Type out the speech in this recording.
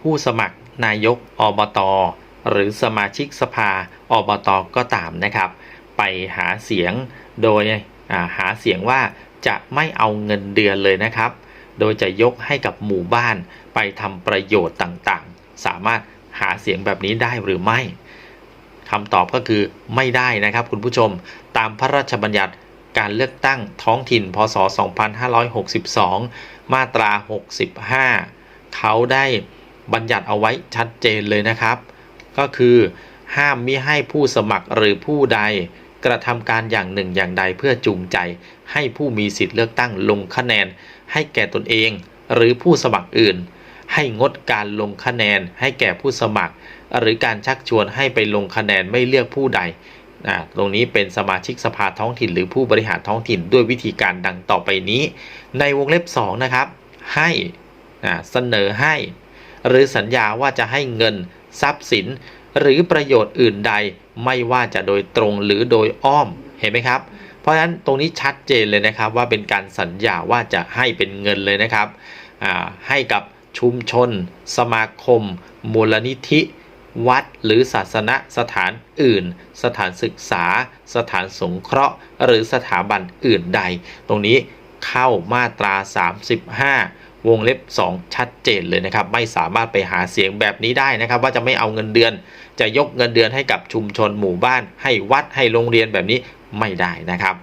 ผู้สมัครนายกอบตหรือสมาชิกสภาอบตก็ตามนะครับ ไปหาเสียงโดยหาเสียงว่าจะไม่เอาเงินเดือนเลยนะครับ โดยจะยกให้กับหมู่บ้านไปทำประโยชน์ต่างๆ สามารถหาเสียงแบบนี้ได้หรือไม่คำตอบก็คือไม่ได้นะครับคุณผู้ชมตามพระราชบัญญัติการเลือกตั้งท้องถิ่น พศ 2562 มาตรา 65 เขาได้ บัญญัติเอาไว้ชัดเจนเลยนะครับ ก็คือห้ามมิให้ผู้สมัครหรือผู้ใดกระทำการอย่างหนึ่งอย่างใดเพื่อจูงใจ ให้ผู้มีสิทธิเลือกตั้งลงคะแนน ให้แก่ตนเอง หรือผู้สมัครอื่น ให้งดการลงคะแนน ให้แก่ผู้สมัคร หรือการชักชวนให้ไปลงคะแนนไม่เลือกผู้ใดอ่าตรงนี้เป็นสมาชิกสภาท้องถิ่น หรือผู้บริหารท้องถิ่นด้วยวิธีการดังต่อไปนี้ ในวงเล็บ2นะครับให้อ่าเสนอให้ หรือสัญญาว่าจะให้เงิน ทรัพย์สิน หรือประโยชน์อื่นใด ไม่ว่าจะโดยตรงหรือโดยอ้อมเห็นไหมครับ เพราะฉะนั้นตรงนี้ชัดเจนเลยนะครับว่าเป็นการสัญญาว่าจะให้เป็นเงินเลยนะครับให้กับชุมชน สมาคม มูลนิธิ วัด หรือศาสนสถานอื่น สถานศึกษา สถานสงเคราะห์ หรือสถาบันอื่นใด ตรงนี้ เข้ามาตรา 35 วงเล็บ 2 ชัดเจนเลยนะครับ ไม่สามารถไปหาเสียงแบบนี้ได้นะครับ ว่าจะไม่เอาเงินเดือน จะยกเงินเดือนให้กับชุมชนหมู่บ้าน ให้วัดให้โรงเรียนแบบนี้ไม่ได้นะครับ